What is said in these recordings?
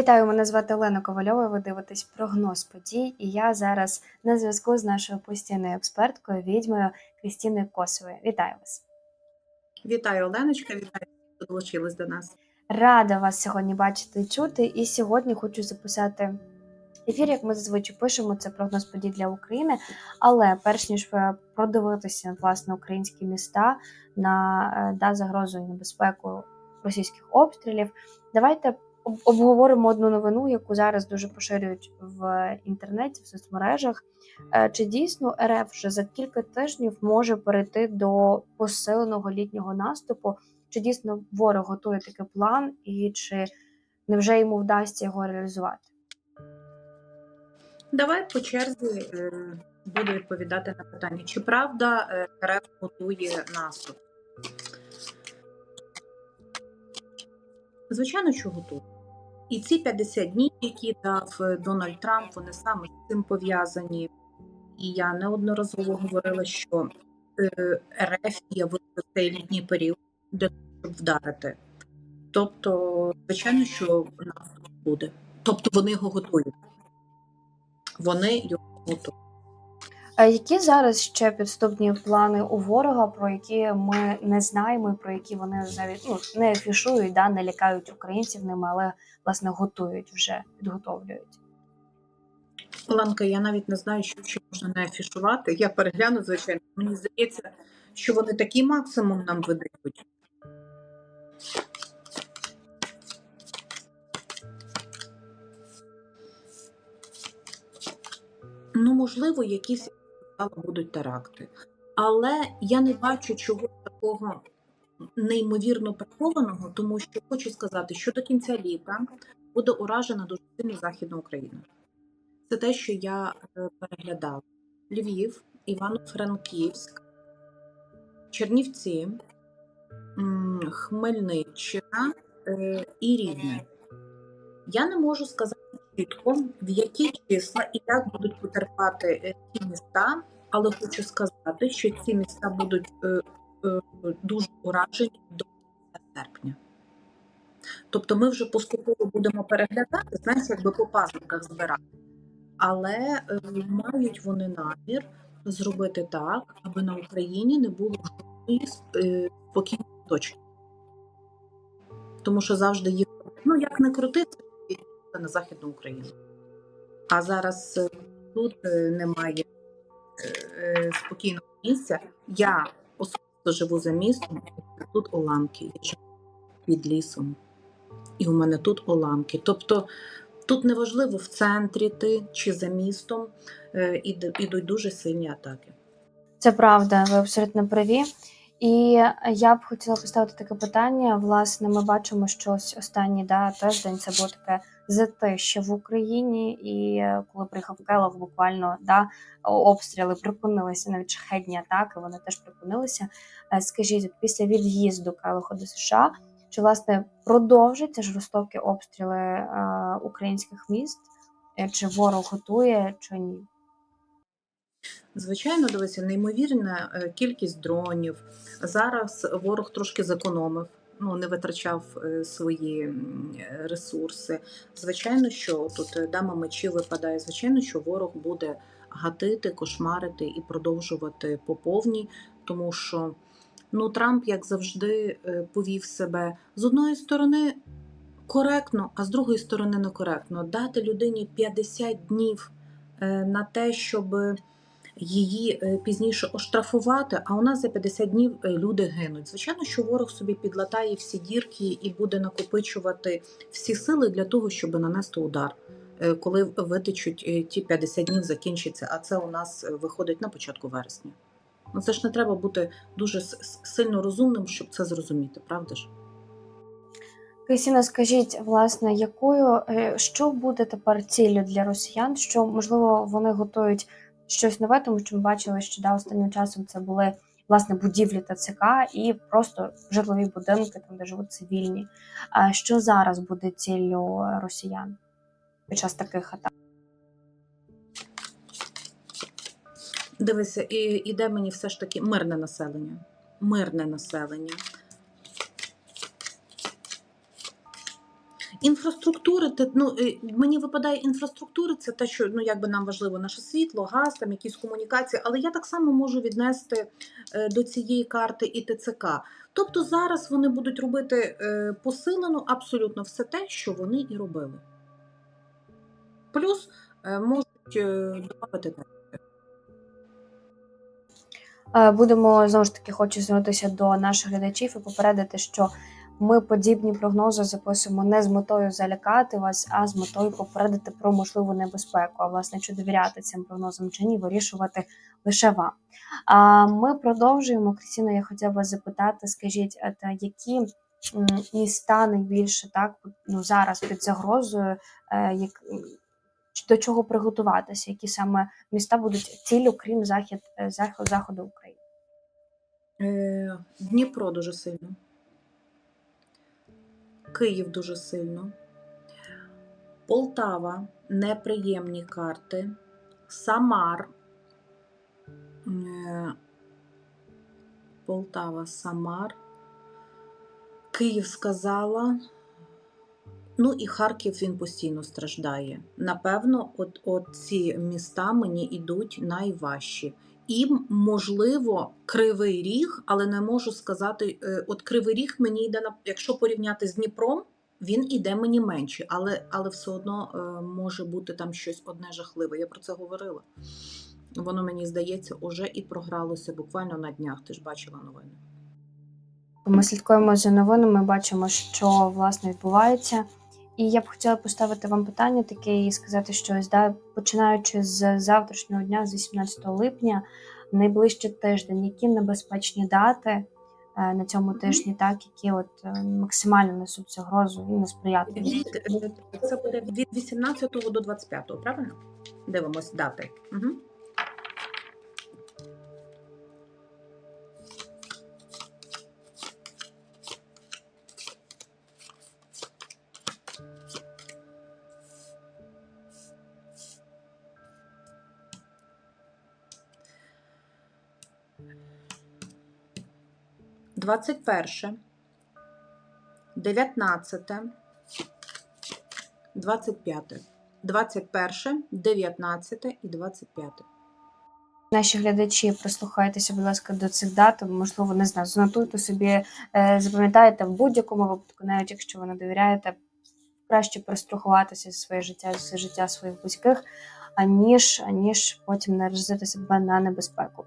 Вітаю, мене звати Олена Ковальова. Ви дивитесь прогноз подій, і я зараз на зв'язку з нашою постійною експерткою, відьмою Крістіною Косовою. Вітаю вас! Вітаю, Оленочка, вітаю, що долучились до нас. Рада вас сьогодні бачити і чути. І сьогодні хочу записати ефір, як ми зазвичай пишемо. Це прогноз подій для України. Але перш ніж е, продивитися власне українські міста на е, да, загрозу і небезпеку російських обстрілів, давайте обговоримо одну новину, яку зараз дуже поширюють в інтернеті, в соцмережах. Е, Чи дійсно РФ вже за кілька тижнів може перейти до посиленого літнього наступу? Чи дійсно ворог готує такий план, і чи невже йому вдасться його реалізувати? Давай по черзі е, буду відповідати на питання. Чи правда е, РФ готує наступ? Звичайно, що готує. І ці 50 днів, які дав е, Дональд Трамп, вони саме з цим пов'язані. І я неодноразово говорила, що е, РФ є в цей літній період для того, щоб вдарити. Тобто, звичайно, що наступ буде. Тобто вони його готують. Вони його готують. Е, Які зараз ще підступні плани у ворога, про які ми не знаємо, і про які вони навіть ну, не афішують, да, не лякають українців ними, але власне готують вже, підготовлюють. Ланка, я навіть не знаю, що ще можна не афішувати. Я перегляну, звичайно. Мені здається, що вони такий максимум нам видають. Ну, можливо, якісь я сказала, будуть теракти. Але я не бачу чогось такого неймовірно прихованого, тому що хочу сказати, що до кінця літа буде уражена дуже сильно Західна Україна. Це те, що я е, переглядала: Львів, Івано-Франківськ, Чернівці, Хмельниччина е, і Рівне. Я не можу сказати чітко, в які числа і як будуть потерпати е, ці міста, але хочу сказати, що ці міста будуть е, е, дуже уражені до серпня. Тобто ми вже поступово будемо переглядати, знаєш, якби по пазниках збирати. Але е, мають вони намір зробити так, аби на Україні не було жодної е, спокійної точки. Тому що завжди їх, ну як не крути, це на Західну Україну. А зараз е, тут е, немає е, спокійного місця. Я особисто живу за містом, тут уламки, під лісом. І у мене тут уламки. Тобто тут неважливо в центрі ти чи за містом, ідуть дуже сильні атаки. Це правда, ви абсолютно праві. І я б хотіла поставити таке питання. Власне, ми бачимо, що ось останній да, тиждень це було таке затище в Україні, і е, коли приїхав Келов, буквально да, обстріли припинилися, навіть шахедні атаки, вони теж припинилися. Е, Скажіть, після від'їзду Келоха до США, чи власне продовжаться жорстокі обстріли е, українських міст? Чи ворог готує, чи ні? Звичайно, дивися, неймовірна кількість дронів. Зараз ворог трошки зекономив, ну не витрачав е, свої е, ресурси. Звичайно, що тут е, дама мечі випадає. Звичайно, що ворог буде гатити, кошмарити і продовжувати по повній, тому що ну Трамп, як завжди, повів себе з одної сторони коректно, а з другої сторони некоректно. Дати людині 50 днів на те, щоб її е, пізніше оштрафувати, а у нас за 50 днів е, люди гинуть. Звичайно, що ворог собі підлатає всі дірки і буде накопичувати всі сили для того, щоб нанести удар. Е, Коли витечуть ті 50 днів закінчиться, а це у нас виходить на початку вересня. Ну це ж не треба бути дуже сильно розумним, щоб це зрозуміти, правда ж? Крістіна, скажіть, власне, якою що буде тепер ціллю для росіян? Що можливо вони готують щось нове, тому що ми бачили, що да, останнім часом це були власне будівлі ТЦК і просто житлові будинки, там де живуть цивільні. А що зараз буде ціллю е, росіян під час таких атак? Дивися, і, іде мені все ж таки мирне населення. Мирне населення. Інфраструктури, те, ну, е, мені випадає інфраструктури, це те, що ну, якби нам важливо наше світло, газ, там якісь комунікації, але я так само можу віднести е, до цієї карти і ТЦК. Тобто зараз вони будуть робити е, посилено абсолютно все те, що вони і робили. Плюс можуть додати те. Будемо знову ж таки хочу звернутися до наших глядачів і попередити, що ми подібні прогнози записуємо не з метою залякати вас, а з метою попередити про можливу небезпеку. А власне, чи довіряти цим прогнозам чи ні, вирішувати лише вам. А ми продовжуємо. Крістіна, я хотіла вас запитати, скажіть, а які міста найбільше так ну зараз під загрозою, е, як до чого приготуватися, які саме міста будуть ціллю, крім захід е, заходу України? Е, Дніпро дуже сильно. Київ дуже сильно. Полтава неприємні карти. Самар. Е, Полтава, Самар. Київ сказала. Ну і Харків він постійно страждає. Напевно, от, от ці міста мені йдуть найважчі. І, можливо, кривий ріг, але не можу сказати. е, От кривий ріг мені йде на якщо порівняти з Дніпром, він іде мені менше, але, але все одно е, може бути там щось одне жахливе. Я про це говорила. Воно мені здається, уже і програлося буквально на днях. Ти ж бачила новини. Ми слідкуємо за новинами, бачимо, що власне відбувається. І я б хотіла поставити вам питання таке і сказати, що ось, да, починаючи з завтрашнього дня, з 18 липня, найближчий тиждень, які небезпечні дати е, на цьому тижні, так які от е, максимально несуть загрозу і несприятливі. Е, це буде від 18 до 25, правильно? Дивимось дати. Угу. Двадцять перше, дев'ятнадцяте, 25. 21, 19 і 25. Наші глядачі, прислухайтеся, будь ласка, до цих дат. Можливо, не знаю, занотуйте собі, е, запам'ятайте в будь-якому випадку, навіть якщо ви не довіряєте, краще пристрахуватися своє життя, за життя своїх близьких, аніж, аніж потім наразити себе на небезпеку.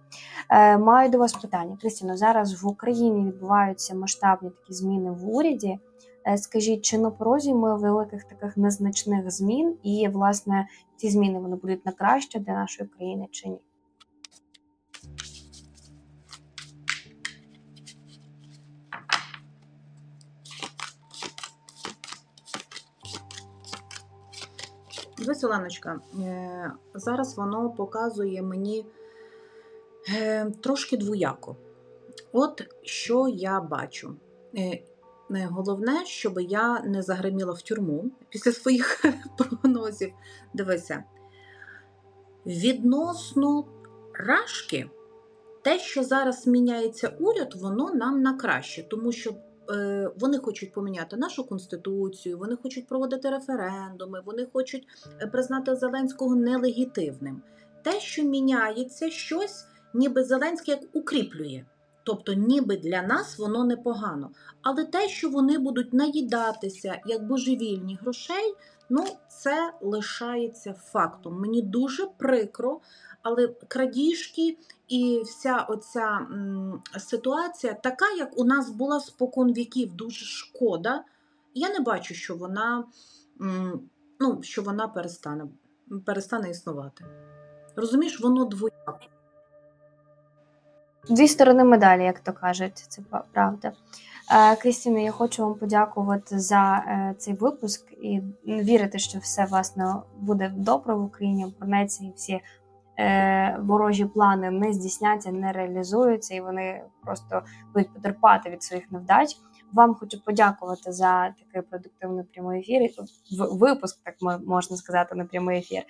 Е, маю до вас питання. Крістіно, зараз в Україні відбуваються масштабні такі зміни в уряді. Е, Скажіть, чи на порозі ми великих таких незначних змін, і власне ці зміни вони будуть на краще для нашої країни чи ні? Дивись, Оленочка, е, зараз воно показує мені е, трошки двояко. От що я бачу. Е, Головне, щоб я не загриміла в тюрму після своїх прогнозів. Дивися, відносно рашки, те, що зараз міняється уряд, воно нам на краще, тому що вони хочуть поміняти нашу конституцію, вони хочуть проводити референдуми, вони хочуть е, признати Зеленського нелегітимним. Те, що міняється, щось, ніби Зеленський як укріплює. Тобто, ніби для нас воно непогано. Але те, що вони будуть наїдатися як божевільні грошей, ну це лишається фактом. Мені дуже прикро, але крадіжки і вся оця м, ситуація, така, як у нас була спокон віків, дуже шкода. Я не бачу, що вона, м, ну, що вона перестане, перестане існувати. Розумієш, воно двояке. Дві сторони медалі, як то кажуть, це правда. Е, Крістіна, я хочу вам подякувати за е, цей випуск і вірити, що все власне буде добре в Україні, обернеться і всі е, ворожі плани не здійсняться, не реалізуються, і вони просто будуть потерпати від своїх невдач. Вам хочу подякувати за такий продуктивний прямий ефір, випуск, так можна сказати, на прямий ефір.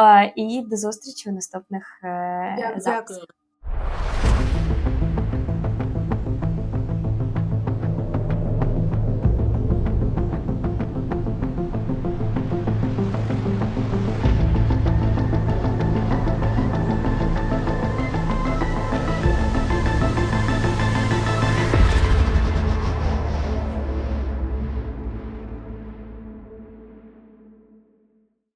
Е, і до зустрічі у наступних е, записах.